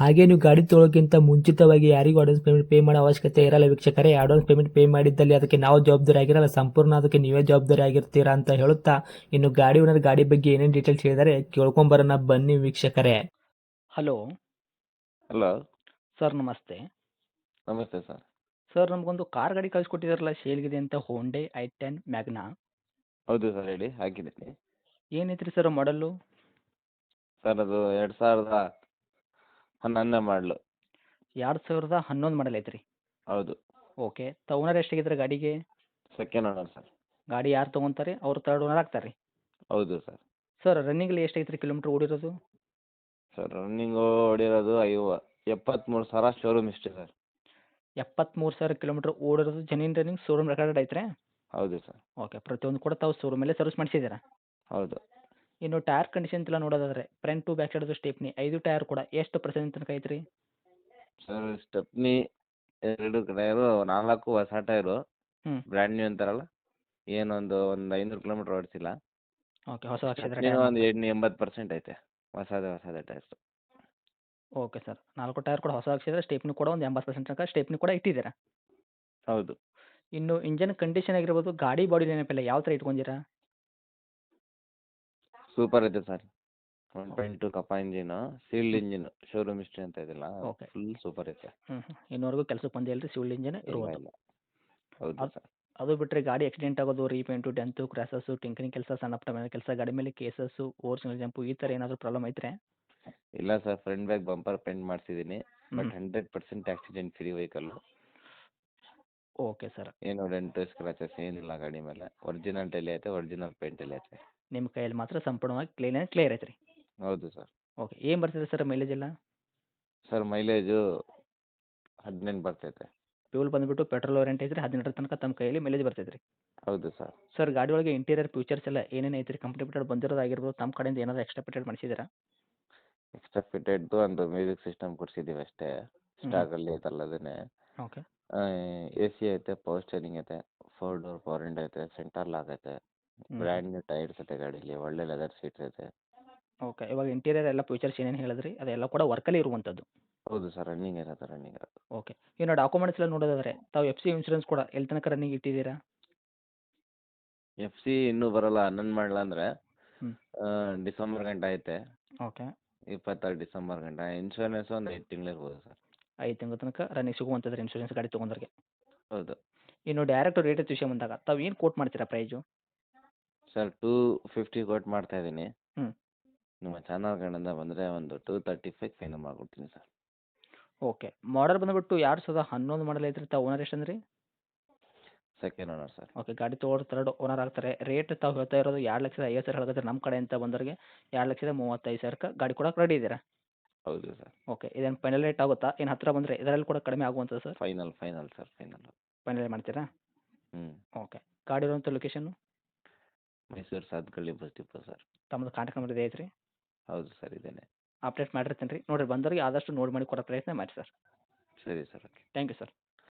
ಹಾಗೆ ನೀವು ಗಾಡಿ ತೊಳೋಕ್ಕಿಂತ ಮುಂಚಿತವಾಗಿ ಯಾರಿಗೂ ಅಡ್ವಾನ್ಸ್ ಪೇಮೆಂಟ್ ಪೇ ಮಾಡೋ ಅವಶ್ಯಕತೆ ಇರಲ್ಲ ವೀಕ್ಷಕರೇ. ಅಡ್ವಾನ್ಸ್ ಪೇಮೆಂಟ್ ಪೇ ಮಾಡಿದ್ದಲ್ಲಿ ಅದಕ್ಕೆ ನಾವು ಜವಾಬ್ದಾರಿ ಆಗಿರಲ್ಲ. ಸಂಪೂರ್ಣ ಅದಕ್ಕೆ ನೀವೇ ಜವಾಬ್ದಾರಿ ಆಗಿರ್ತೀರಾ ಅಂತ ಹೇಳುತ್ತಾ ಇನ್ನು ಗಾಡಿ ಓನರ್ ಗಾಡಿ ಬಗ್ಗೆ ಏನೇನು ಡೀಟೇಲ್ಸ್ ಹೇಳಿದರೆ ಕೇಳ್ಕೊಂಬರೋಣ. ಬನ್ನಿ ವೀಕ್ಷಕರೇ. ಹಲೋ ಹಲೋ ಸರ್ ನಮಸ್ತೆ. ನಮಸ್ತೆ ಸರ್ ಸರ್ ನಮಗೊಂದು ಕಾರ್ ಗಾಡಿ ಕಳಿಸ್ಕೊಟ್ಟಿದಾರಲ್ಲ ಸೇಲ್ಗಿದೆ ಅಂತ ಹೋಂಡೆ ಐ ಟೆನ್ ಮ್ಯಾಗ್ನಾ ಹೌದು ಸರ್ ಹೇಳಿ ಹಾಕಿದ್ದೀನಿ. ಏನೈತ್ರಿ ಸರ್ ಮಾಡಲ್ಲು ಸರ್ ಅದು ಎರಡು ಸಾವಿರದ ಹನ್ನೊಂದನೇ ಮಾಡಲು. ಎರಡು ಸಾವಿರದ ಹನ್ನೊಂದು ಮಾಡಲ್ ಐತ್ರಿ. ಹೌದು. ಓಕೆ ತ ಓನರ್ ಎಷ್ಟಾಗಿದ್ರೆ ಗಾಡಿಗೆ? Second owner sir. ಗಾಡಿ ಯಾರು ತೊಗೊಂತಾರೆ? ಅವ್ರು ತರ್ಡ್ ಓನರ್ ಆಗ್ತಾರೆ ರೀ ಹೌದು ಸರ್. ಸರ್ ರನ್ನಿಂಗಲ್ಲಿ ಎಷ್ಟೈತ್ರಿ ಕಿಲೋಮೀಟ್ರ್ ಓಡಿರೋದು? ಸರ್ ರನ್ನಿಂಗ್ ಓಡಿರೋದು ಐವ ಎಪ್ಪತ್ತ್ಮೂರು ಸಾವಿರ ಶೋರೂಮ್ ಇಷ್ಟೇ ಸರ್. ಎಪ್ಪತ್ತ್ಮೂರು ಸಾವಿರ ಕಿಲೋಮೀಟ್ರ್ ಓಡಿರೋದು ಜನಿನ್ ರನ್ನಿಂಗ್ ಶೋರೂಮ್ ರೆಕಾರ್ಡ್ ಐತ್ರಿ? ಹೌದು ಸರ್. ಓಕೆ ಪ್ರತಿಯೊಂದು ಕೂಡ ತಾವು ಶೋರೂಮಲ್ಲೇ ಸರ್ವಿಸ್ ಮಾಡಿಸಿದ್ದೀರಾ? ಹೌದು. ಇನ್ನು ಟೈರ್ ಕಂಡೀಷನ್ ಎಲ್ಲ ನೋಡೋದಾದ್ರೆ ಫ್ರಂಟ್ ಟು ಬ್ಯಾಕ್ ಸೈಡ್ದು ಸ್ಟೆಪ್ನಿ ಐದು ಟೈರ್ ಕೂಡ. ಎಷ್ಟು ಪರ್ಸೆಂಟ್ ತನಕ ಐತ್ರಿ? ಸರ್ ಸ್ಟೆಪ್ನಿ ಎರಡು ಟೈರು ನಾಲ್ಕು ಹೊಸ ಟೈರ್ ಹ್ಮ್. ಬ್ರ್ಯಾಂಡ್ ನ್ಯೂ ಅಂತಾರಲ್ಲ ಏನೊಂದು ಒಂದು ಐನೂರು ಕಿಲೋಮೀಟರ್ ಓಡಿಸಿಲ್ಲ. ಓಕೆ ಹೊಸ ಹಾಕ್ಸಿದ್ರೆ ಒಂದು ಎಂಟು ಎಂಬತ್ತು ಪರ್ಸೆಂಟ್ ಐತೆ ಹೊಸದೇ ಹೊಸದೇ ಟೈರ್ಸ್ ಓಕೆ ಸರ್ ನಾಲ್ಕು ಟೈರ್ ಕೂಡ ಹೊಸ ಹಾಕ್ಸಿದ್ರೆ ಸ್ಟೇಪ್ನಿ ಕೂಡ ಒಂದು ಎಂಬತ್ತು ಪರ್ಸೆಂಟ್ ತನಕ ಸ್ಟೇಪ್ನಿ ಕೂಡ ಇಟ್ಟಿದ್ದೀರಾ? ಹೌದು. ಇನ್ನು ಇಂಜನ್ ಕಂಡೀಷನ್ ಆಗಿರ್ಬೋದು ಗಾಡಿ ಬಾಡಿ ನೆನಪಿಲ್ಲ ಯಾವ ಥರ ಇಟ್ಕೊಂಡಿರಾ? ಸೂಪರ್ ಇದೆ ಸರ್. ಒನ್ ಪಾಯಿಂಟ್ ಟು ಕಪ್ಪ engine sealed engine showroom history ಅಂತ ಇದಿಲ್ಲ Okay. ಫುಲ್ ಸೂಪರ್ ಐತೆ. ಹ್ಮ್ ಹ್ಞೂ ಇನ್ನೂವರೆಗೂ ಕೆಲಸಕ್ಕೆ ಬಂದಿಲ್ಲ ರೀ ಸಿವಿಲ್ ಇಂಜಿನ್ ಇಲ್ಲ ಇಲ್ಲ. ಹೌದು ಅದ್- ಸರ್. ಅದು ಬಿಟ್ಟರೆ ಗಾಡಿ ಆಕ್ಸಿಡೆಂಟ್ ಆಗೋದು ರೀಪೇಂಟು ಡೆಂತು ಕ್ರ್ಯಾಸಸ್ಸು ಟಿಂಕರಿಂಗ್ ಕೆಲಸ ಸಣ್ಣ ಪುಟ್ಟ ಕೆಲಸ ಗಾಡಿ ಮೇಲೆ ಕೇಸಸ್ಸು ಓರ್ಜಿನಲ್ ಜಂಪು ಈ ತರ ಏನಾದರೂ ಪ್ರಾಬ್ಲಮ್ ಐತ್ರೆ? ಇಲ್ಲ sir front back bumper paint ಮಾಡಿಸಿದ್ದೀನಿ but hmm. Hundred percent accident free vehicle okay sir. ಏನು ಡೆಂಟು ಸ್ಕ್ರಾಚಸ್ ಏನಿಲ್ಲ ಗಾಡಿ ಮೇಲೆ. ಒರಿಜಿನಲ್ ಟೆಲಿ ಐತೆ ಒರಿಜಿನಲ್ ಪೇಂಟಲ್ಲಿ ಐತೆ. ನಿಮ್ಮ ಕೈಯಲ್ಲಿ ಮಾತ್ರ ಸಂಪೂರ್ಣವಾಗಿ ಕ್ಲೀನ್ ಆ್ಯಂಡ್ ಕ್ಲಿಯರ್ ಐತ್ರಿ. ಹೌದು ಸರ್. ಓಕೆ ಏನು ಬರ್ತದೆ ಸರ್ ಮೈಲೇಜ್ ಎಲ್ಲ? ಸರ್ ಮೈಲೇಜು ಹದಿನೆಂಟು ಬರ್ತೈತೆ. ಫ್ಯೂಲ್ ಬಂದುಬಿಟ್ಟು ಪೆಟ್ರೋಲ್ ವಾರಂಟಿ ಐತ್ರಿ ಹದಿನೆಂಟರ ತನಕ ತಮ್ಮ ಕೈಯಲ್ಲಿ ಮೈಲೇಜ್ ಬರ್ತೈತ್ರಿ. ರೀ ಹೌದು ಸರ್. ಸರ್ ಗಾಡಿ ಒಳಗೆ ಇಂಟೀರಿಯರ್ ಫ್ಯೂಚರ್ಸ್ ಎಲ್ಲ ಏನೇನು ಐತ್ರಿ? ಕಂಪ್ನಿ ಬಿಟ್ಟು ಬಂದಿರೋದಾಗಿರ್ಬೋದು ತಮ್ಮ ಕಡೆಯಿಂದ ಏನಾದರೂ ಎಕ್ಸ್ಟ್ರಾ ಪಿಟೆಡ್ ಮಾಡಿಸಿದ್ದೀರಾ? ಎಕ್ಸ್ಟ್ರಾ ಫಿಟೆಡ್ದು ಒಂದು ಮ್ಯೂಸಿಕ್ ಸಿಸ್ಟಮ್ ಕೊಡ್ಸಿದ್ದೀವಿ ಅಷ್ಟೇ. ಸ್ಟಾಕಲ್ಲಿ ಐತಲ್ಲ ಅದನ್ನೇ ಓಕೆ ಎ ಸಿ ಐತೆ ಪವರ್ ಸ್ಟೇರಿಂಗ್ ಐತೆ ಫೋರ್ ಡೋರ್ ಪವರ್ ವಿಂಡೋ ಐತೆ ಸೆಂಟರ್ ಲಾಕ್ ಐತೆ. ಬ್ರ್ಯಾಂಡ್ ನ್ಯೂ ಟೈರ್ಸ್ ಇದೆ ಗಾಡೀಲಿ ಒಳ್ಳೆ ಲೆದರ್ ಸೀಟ್ ಇದೆ. ಓಕೆ ಇವಾಗ ಇಂಟೀರಿಯರ್ ಎಲ್ಲ ಫೀಚರ್ಸ್ ಏನೇನು ಹೇಳಿದ್ರಿ? ಅದೆಲ್ಲ ಕೂಡ ವರ್ಕಲ್ಲಿ ಇರುವಂಥದ್ದು ಹೌದು ಸರ್ ರನ್ನಿಂಗ್ ಇರೋದು ರನ್ನಿಂಗ್ ಇರೋದು. ಓಕೆ ಇನ್ನು ಡಾಕ್ಯುಮೆಂಟ್ಸ್ ಎಲ್ಲ ನೋಡೋದಾದ್ರೆ ತಾವು ಎಫ್ ಸಿ ಇನ್ಶೂರೆನ್ಸ್ ಕೂಡ ಎಲ್ಲಿ ತನಕ ರನ್ನಿಂಗ್ ಇಟ್ಟಿದ್ದೀರಾ? ಎಫ್ ಸಿ ಇನ್ನೂ ಬರಲ್ಲ ಹನ್ನೊಂದು ಮಾಡಲ್ಲ ಅಂದ್ರೆ ಹ್ಮ್. ಡಿಸೆಂಬರ್ ಗಂಟ ಐತೆ. ಓಕೆ. ಇಪ್ಪತ್ತಾರು ಡಿಸೆಂಬರ್ ಗಂಟ ಇನ್ಶೂರೆನ್ಸ್ ಒಂದು ಐದು ತಿಂಗಳು ಇರ್ಬೋದು ಸರ್. ಐದು ತಿಂಗಳ ತನಕ ರನ್ನಿಂಗ್ ಸಿಗುವಂಥದ್ದು ಇನ್ಶೂರೆನ್ಸ್ ಗಾಡಿ ತೊಗೊಂಡ್ರಿಗೆ ಹೌದು. ಇನ್ನು ಡೈರೆಕ್ಟ್ ರೇಟ್ ವಿಷಯ ಬಂದಾಗ ತಾವು ಏನು ಕೋಟ್ ಮಾಡ್ತೀರಾ ಪ್ರೈಜು ಸರ್ ಟೂ ಫಿಫ್ಟಿ ಕೊಟ್ಟು ಮಾಡ್ತಾ ಇದ್ದೀನಿ. ಹ್ಞೂ ನಿಮ್ಮ ಚಾನಲ್ ಕಡೆಯಿಂದ ಬಂದರೆ ಒಂದು ಟೂ ತರ್ಟಿ ಫೈವ್ ಫೈನಲ್ ಮಾಡ್ಕೊಡ್ತೀನಿ ಸರ್. ಓಕೆ. ಮಾಡಲ್ ಬಂದ್ಬಿಟ್ಟು ಎರಡು ಸಾವಿರದ ಹನ್ನೊಂದು ಮಾಡಲ್ ಐತ್ರಿ ತಾವು ಓನರ್ ಎಷ್ಟು ಅಂದ್ರಿ? Second owner sir. ಓಕೆ ಗಾಡಿ ತೊಗೊಂಡು ತರ್ಡ್ ಓನರ್ ಆಗ್ತಾರೆ. ರೇಟ್ ತಾವು ಹೇಳ್ತಾ ಇರೋದು ಎರಡು ಲಕ್ಷದ ಐವತ್ತು ಸಾವಿರ ಹೇಳಕತ್ತಾರೆ ನಮ್ಮ ಕಡೆ ಅಂತ ಬಂದವರಿಗೆ ಎರಡು ಲಕ್ಷದ ಮೂವತ್ತೈದು ಸಾವಿರಕ್ಕೆ ಗಾಡಿ ಕೊಡಕ್ಕೆ ರೆಡಿ ಇದ್ದೀರಾ? ಹೌದು ಸರ್. ಓಕೆ ಇದೇನು ಫೈನಲ್ ರೇಟ್ ಆಗುತ್ತಾ? ಏನು ಹತ್ತಿರ ಬಂದರೆ ಇದರಲ್ಲಿ ಕೂಡ ಕಡಿಮೆ ಆಗುವಂಥದ್ದು sir? Final final sir final final ಮಾಡ್ತೀರಾ? ಹ್ಞೂ ಓಕೆ ಗಾಡಿ ಇರುವಂಥ location Mysuru Sathagalli bus depot sir. ತಮ್ಮದು ಕಾಂಟ್ಯಾಕ್ಟ್ ನಂಬರ್ ಇದೆ ಐತ್ರಿ? ಹೌದು ಸರ್ ಇದೇನೆ. ಅಪ್ಡೇಟ್ ಮಾಡಿರ್ತೀನಿ ರೀ. ನೋಡಿರಿ ಬಂದವ್ರಿಗೆ ಆದಷ್ಟು ನೋಡಿ ಮಾಡಿ ಕೊಡೋ ಪ್ರಯತ್ನ ಮಾಡಿ ಸರ್. ಸರಿ sir okay. Thank you sir